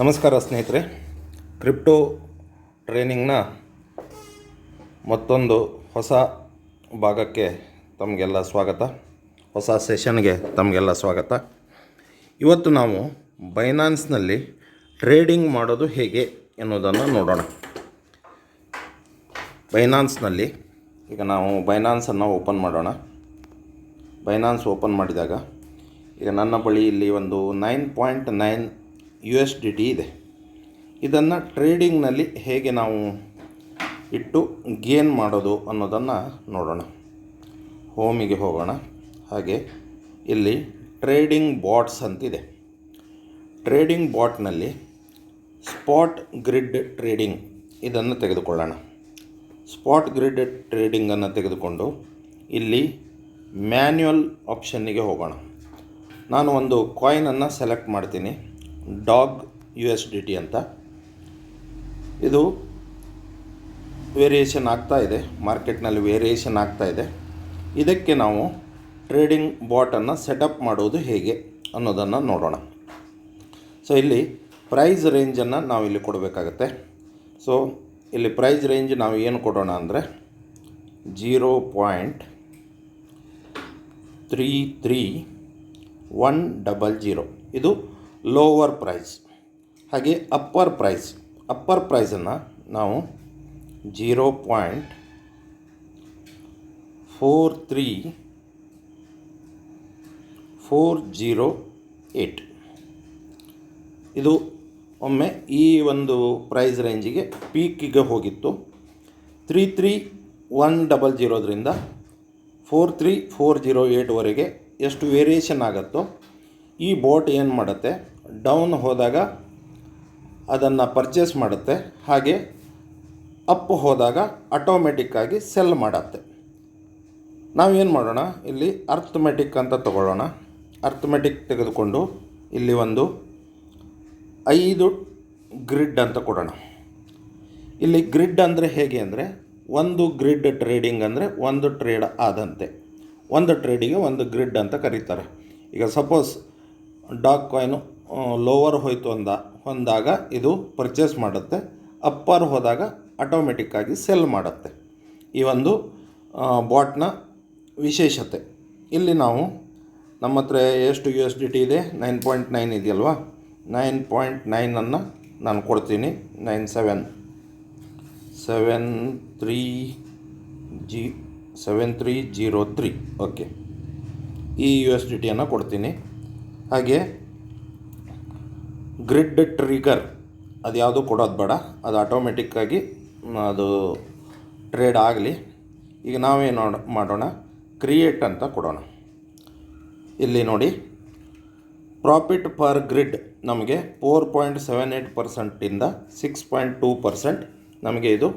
ನಮಸ್ಕಾರ ಸ್ನೇಹಿತರೆ, ಕ್ರಿಪ್ಟೋ ಟ್ರೈನಿಂಗ್ನ ಮತ್ತೊಂದು ಹೊಸ ಭಾಗಕ್ಕೆ ತಮಗೆಲ್ಲ ಸ್ವಾಗತ. ಹೊಸ ಸೆಷನ್ಗೆ ತಮಗೆಲ್ಲ ಸ್ವಾಗತ. ಇವತ್ತು ನಾವು ಬೈನಾನ್ಸ್ನಲ್ಲಿ ಟ್ರೇಡಿಂಗ್ ಮಾಡೋದು ಹೇಗೆ ಎನ್ನುವುದನ್ನು ನೋಡೋಣ. ಬೈನಾನ್ಸ್ನಲ್ಲಿ ಈಗ ನಾವು ಬೈನಾನ್ಸನ್ನು ಓಪನ್ ಮಾಡೋಣ. ಬೈನಾನ್ಸ್ ಓಪನ್ ಮಾಡಿದಾಗ ಈಗ ನನ್ನ ಬಳಿ ಇಲ್ಲಿ ಒಂದು nine point nine U S D T ಇದೆ. ಇದನ್ನು ಟ್ರೇಡಿಂಗ್ನಲ್ಲಿ ಹೇಗೆ ನಾವು ಇಟ್ಟು ಗೇನ್ ಮಾಡೋದು ಅನ್ನೋದನ್ನು ನೋಡೋಣ. ಹೋಮಿಗೆ ಹೋಗೋಣ. ಹಾಗೆ ಇಲ್ಲಿ ಟ್ರೇಡಿಂಗ್ ಬಾಟ್ಸ್ ಅಂತಿದೆ. ಟ್ರೇಡಿಂಗ್ ಬಾಟ್ನಲ್ಲಿ ಸ್ಪಾಟ್ ಗ್ರಿಡ್ ಟ್ರೇಡಿಂಗ್ ಇದನ್ನು ತೆಗೆದುಕೊಳ್ಳೋಣ. ಸ್ಪಾಟ್ ಗ್ರಿಡ್ ಟ್ರೇಡಿಂಗನ್ನು ತೆಗೆದುಕೊಂಡು ಇಲ್ಲಿ ಮ್ಯಾನ್ಯುವಲ್ ಆಪ್ಷನ್ನಿಗೆ ಹೋಗೋಣ. ನಾನು ಒಂದು ಕಾಯಿನನ್ನು ಸೆಲೆಕ್ಟ್ ಮಾಡ್ತೀನಿ. Dog U S D T ಅಂತ. ಇದು ವೇರಿಯೇಷನ್ ಆಗ್ತಾ ಇದೆ, ಮಾರ್ಕೆಟ್ನಲ್ಲಿ ವೇರಿಯೇಷನ್ ಆಗ್ತಾ ಇದೆ. ಇದಕ್ಕೆ ನಾವು ಟ್ರೇಡಿಂಗ್ ಬಾಟನ್ನು ಸೆಟಪ್ ಮಾಡೋದು ಹೇಗೆ ಅನ್ನೋದನ್ನು ನೋಡೋಣ. ಸೊ, ಇಲ್ಲಿ ಪ್ರೈಸ್ ರೇಂಜನ್ನು ನಾವು ಇಲ್ಲಿ ಕೊಡಬೇಕಾಗತ್ತೆ. ಸೊ, ಇಲ್ಲಿ ಪ್ರೈಸ್ ರೇಂಜ್ ನಾವು ಏನು ಕೊಡೋಣ ಅಂದರೆ zero point three three one double zero. ಇದು ಲೋವರ್ ಪ್ರೈಸ್ ಹಾಗೆ ಅಪ್ಪರ್ ಪ್ರೈಸ್ ಅಪ್ಪರ್ ಪ್ರೈಸನ್ನು ನಾವು zero point four three four zero eight ಇದು ಒಮ್ಮೆ ಈ ಒಂದು ಪ್ರೈಸ್ ರೇಂಜಿಗೆ ಪೀಕಿಗೆ ಹೋಗಿತ್ತು. ತ್ರೀ ತ್ರೀ ಒನ್ ಡಬಲ್ ಜೀರೋದ್ರಿಂದ ಫೋರ್ ತ್ರೀ ಫೋರ್ ಜೀರೋ ಏಟ್ವರೆಗೆ ಎಷ್ಟು ವೇರಿಯೇಷನ್ ಆಗುತ್ತೋ ಈ ಬೋಟ್ ಏನು ಮಾಡುತ್ತೆ? ಡೌನ್ ಹೋದಾಗ ಅದನ್ನು ಪರ್ಚೇಸ್ ಮಾಡುತ್ತೆ. ಹಾಗೆ ಅಪ್ ಹೋದಾಗ ಆಟೋಮೆಟಿಕ್ಕಾಗಿ ಸೆಲ್ ಮಾಡುತ್ತೆ. ನಾವೇನು ಮಾಡೋಣ? ಇಲ್ಲಿ ಅರ್ಥಮೆಟಿಕ್ ಅಂತ ತಗೊಳ್ಳೋಣ. ಅರ್ಥಮೆಟಿಕ್ ತೆಗೆದುಕೊಂಡು ಇಲ್ಲಿ ಒಂದು ಐದು ಗ್ರಿಡ್ ಅಂತ ಕೊಡೋಣ. ಇಲ್ಲಿ ಗ್ರಿಡ್ ಅಂದರೆ ಹೇಗೆ ಅಂದರೆ, ಒಂದು ಗ್ರಿಡ್ ಟ್ರೇಡಿಂಗ್ ಅಂದರೆ ಒಂದು ಟ್ರೇಡ್ ಆದಂತೆ. ಒಂದು ಟ್ರೇಡಿಗೆ ಒಂದು ಗ್ರಿಡ್ ಅಂತ ಕರೀತಾರೆ. ಈಗ ಸಪೋಸ್ ಡಾಗ್ ಕಾಯಿನು ಲೋವರ್ ಹೋಯಿತು ಅಂದ, ಹೊಂದಾಗ ಇದು ಪರ್ಚೇಸ್ ಮಾಡುತ್ತೆ. ಅಪ್ಪರ್ ಹೋದಾಗ ಆಟೋಮೆಟಿಕ್ಕಾಗಿ ಸೆಲ್ ಮಾಡುತ್ತೆ. ಈ ಒಂದು ಬಾಟ್ನ ವಿಶೇಷತೆ. ಇಲ್ಲಿ ನಾವು ನಮ್ಮ ಹತ್ರ ಎಷ್ಟು ಯು ಎಸ್ ಡಿ ಟಿ ಇದೆ? ನೈನ್ ಪಾಯಿಂಟ್ ನೈನ್ ಇದೆಯಲ್ವಾ? ನೈನ್ ಪಾಯಿಂಟ್ ನೈನನ್ನು ನಾನು ಕೊಡ್ತೀನಿ. Nine seven. Seven three G, seven three zero three. Okay. ಈ ಯು ಎಸ್ ಡಿ ಟಿಯನ್ನು ಕೊಡ್ತೀನಿ. ಹಾಗೆ ಗ್ರಿಡ್ ಟ್ರಿಗರ್ ಅದು ಯಾವುದು ಕೊಡೋದು ಬೇಡ. ಅದು ಆಟೋಮೆಟಿಕ್ಕಾಗಿ ಅದು ಟ್ರೇಡ್ ಆಗಲಿ. ಈಗ ನಾವೇನು ಮಾಡೋಣ? ಕ್ರಿಯೇಟ್ ಅಂತ ಕೊಡೋಣ. ಇಲ್ಲಿ ನೋಡಿ. ಪ್ರಾಫಿಟ್ ಪರ್ ಗ್ರಿಡ್ ನಮಗೆ ಫೋರ್ ಪಾಯಿಂಟ್ ಸೆವೆನ್ ಏಯ್ಟ್ ಪರ್ಸೆಂಟಿಂದ ಸಿಕ್ಸ್ ಪಾಯಿಂಟ್ ಟೂ ಪರ್ಸೆಂಟ್ ನಮಗೆ ಇದು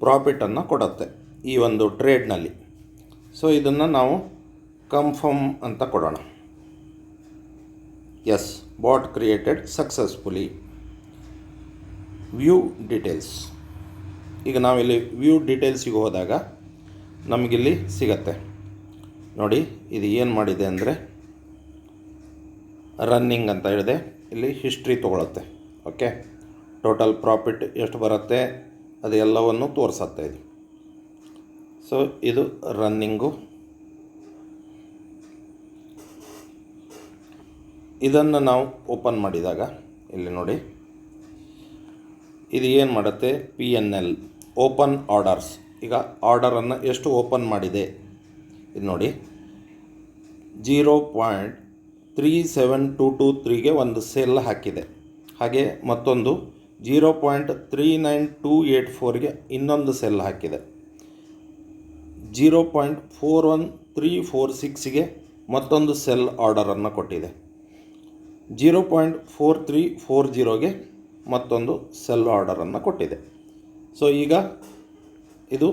ಪ್ರಾಫಿಟನ್ನು ಕೊಡುತ್ತೆ ಈ ಒಂದು ಟ್ರೇಡ್ನಲ್ಲಿ ಸೊ ಇದನ್ನು ನಾವು ಕನ್ಫರ್ಮ್ ಅಂತ ಕೊಡೋಣ. Yes bot created successfully view details ಈಗ ನಾವಿಲ್ಲಿ ವ್ಯೂ ಡೀಟೇಲ್ಸಿಗೆ ಹೋದಾಗ ನಮಗಿಲ್ಲಿ ಸಿಗತ್ತೆ. ನೋಡಿ, ಇದು ಏನು ಮಾಡಿದೆ ಅಂದರೆ ರನ್ನಿಂಗ್ ಅಂತ ಹೇಳಿದೆ. ಇಲ್ಲಿ ಹಿಸ್ಟ್ರಿ ತೊಗೊಳುತ್ತೆ. ಓಕೆ ಟೋಟಲ್ ಪ್ರಾಫಿಟ್ ಎಷ್ಟು ಬರುತ್ತೆ? ಅದೆಲ್ಲವನ್ನು ತೋರಿಸತ್ತೆ ಇದು. ಸೊ ಇದು ರನ್ನಿಂಗು ಇದನ್ನು ನಾವು ಓಪನ್ ಮಾಡಿದಾಗ, ಇಲ್ಲಿ ನೋಡಿ. ಇದು ಏನು ಮಾಡುತ್ತೆ? P N L open orders ಈಗ ಆರ್ಡರನ್ನು ಎಷ್ಟು ಓಪನ್ ಮಾಡಿದೆ? ಇದು ನೋಡಿ. Zero point three seven two two ತ್ರೀಗೆ ಒಂದು ಸೆಲ್ ಹಾಕಿದೆ. ಹಾಗೆ ಮತ್ತೊಂದು zero point three nine two eight ಫೋರ್ಗೆ ಇನ್ನೊಂದು ಸೆಲ್ ಹಾಕಿದೆ. Zero point four one three four ಸಿಕ್ಸ್ಗೆ ಮತ್ತೊಂದು ಸೆಲ್ ಆರ್ಡರನ್ನು ಕೊಟ್ಟಿದೆ. Zero point four three four ಜೀರೋಗೆ ಮತ್ತೊಂದು ಸೆಲ್ ಆರ್ಡರನ್ನು ಕೊಟ್ಟಿದೆ. ಸೊ ಈಗ ಇದು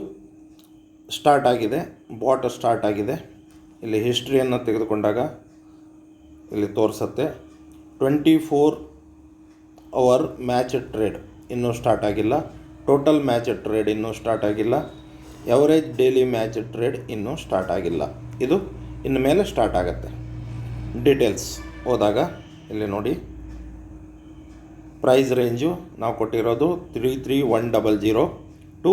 ಸ್ಟಾರ್ಟ್ ಆಗಿದೆ ಬಾಟ್ ಸ್ಟಾರ್ಟ್ ಆಗಿದೆ. ಇಲ್ಲಿ ಹಿಸ್ಟ್ರಿಯನ್ನು ತೆಗೆದುಕೊಂಡಾಗ ಇಲ್ಲಿ ತೋರಿಸುತ್ತೆ. Twenty four hour match trade ಇನ್ನೂ ಸ್ಟಾರ್ಟ್ ಆಗಿಲ್ಲ. ಟೋಟಲ್ ಮ್ಯಾಚ್ ಟ್ರೇಡ್ ಇನ್ನೂ ಸ್ಟಾರ್ಟ್ ಆಗಿಲ್ಲ. ಎವರೇಜ್ ಡೈಲಿ ಮ್ಯಾಚ್ ಟ್ರೇಡ್ ಇನ್ನೂ ಸ್ಟಾರ್ಟ್ ಆಗಿಲ್ಲ. ಇದು ಇನ್ನು ಮೇಲೆ ಸ್ಟಾರ್ಟ್ ಆಗುತ್ತೆ. ಡೀಟೇಲ್ಸ್ ಹೋದಾಗ ಇಲ್ಲಿ ನೋಡಿ. ಪ್ರೈಸ್ ರೇಂಜು ನಾವು ಕೊಟ್ಟಿರೋದು three three one double zero to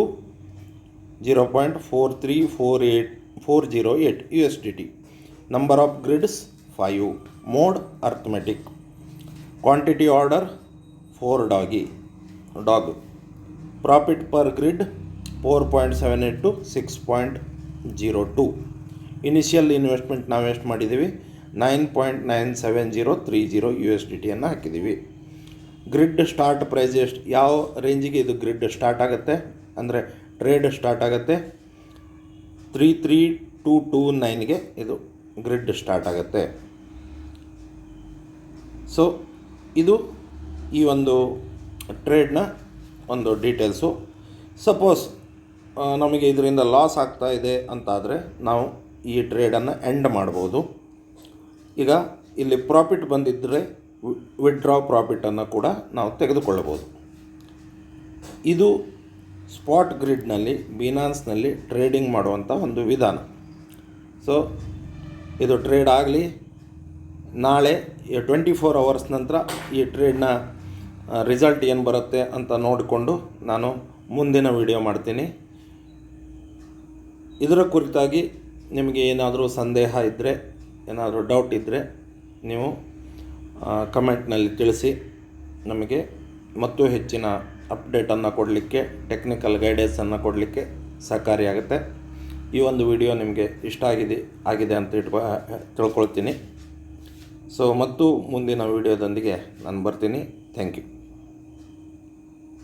zero point four three four eight four zero eight U S D T number of grids five mode arithmetic quantity order four doge dog profit per grid four point seven eight to six point zero two initial investment ನಾವು ಎಷ್ಟು ಮಾಡಿದ್ದೀವಿ nine point nine seven zero three zero U S D ಟಿಯನ್ನು ಹಾಕಿದ್ದೀವಿ. Grid start price ಎಷ್ಟು? ಯಾವ ರೇಂಜಿಗೆ ಇದು grid start ಆಗುತ್ತೆ? ಅಂದರೆ ಟ್ರೇಡ್ ಸ್ಟಾರ್ಟ್ ಆಗುತ್ತೆ. ತ್ರೀ ತ್ರೀ ಟೂ ಟೂ ನೈನ್ಗೆ ಇದು ಗ್ರಿಡ್ ಸ್ಟಾರ್ಟ್ ಆಗುತ್ತೆ. ಸೊ ಇದು ಈ ಒಂದು ಟ್ರೇಡ್ನ ಒಂದು ಡೀಟೇಲ್ಸು. ಸಪೋಸ್ ನಮಗೆ ಇದರಿಂದ ಲಾಸ್ ಆಗ್ತಾ ಇದೆ ಅಂತಾದರೆ ನಾವು ಈ ಟ್ರೇಡನ್ನು ಎಂಡ್ ಮಾಡ್ಬೋದು. ಈಗ ಇಲ್ಲಿ ಪ್ರಾಫಿಟ್ ಬಂದಿದ್ದರೆ ವಿಡ್ರಾ ಪ್ರಾಫಿಟನ್ನು ಕೂಡ ನಾವು ತೆಗೆದುಕೊಳ್ಳಬಹುದು. ಇದು ಸ್ಪಾಟ್ ಗ್ರಿಡ್ನಲ್ಲಿ ಬಿನಾನ್ಸ್ನಲ್ಲಿ ಟ್ರೇಡಿಂಗ್ ಮಾಡುವಂಥ ಒಂದು ವಿಧಾನ. ಸೊ ಇದು ಟ್ರೇಡ್ ಆಗಲಿ, ನಾಳೆ ಟ್ವೆಂಟಿ ಫೋರ್ ಅವರ್ಸ್ ನಂತರ ಈ ಟ್ರೇಡ್ನ ರಿಸಲ್ಟ್ ಏನು ಬರುತ್ತೆ ಅಂತ ನೋಡಿಕೊಂಡು ನಾನು ಮುಂದಿನ ವಿಡಿಯೋ ಮಾಡ್ತೀನಿ. ಇದರ ಕುರಿತಾಗಿ ನಿಮಗೆ ಏನಾದರೂ ಸಂದೇಹ ಇದ್ದರೆ ಏನಾದರೂ ಡೌಟ್ ಇದ್ದರೆ ನೀವು ಕಮೆಂಟ್ನಲ್ಲಿ ತಿಳಿಸಿ. ನಮಗೆ ಮತ್ತು ಹೆಚ್ಚಿನ ಅಪ್ಡೇಟನ್ನು ಕೊಡಲಿಕ್ಕೆ ಟೆಕ್ನಿಕಲ್ ಗೈಡೆನ್ಸನ್ನು ಕೊಡಲಿಕ್ಕೆ ಸಹಕಾರಿಯಾಗುತ್ತೆ. ಈ ಒಂದು ವಿಡಿಯೋ ನಿಮಗೆ ಇಷ್ಟ ಆಗಿದೆ ಆಗಿದೆ ಅಂತ ಇಟ್ಕೊ ತಿಳ್ಕೊಳ್ತೀನಿ. ಸೊ ಮತ್ತು ಮುಂದಿನ ವಿಡಿಯೋದೊಂದಿಗೆ ನಾನು ಬರ್ತೀನಿ. Thank you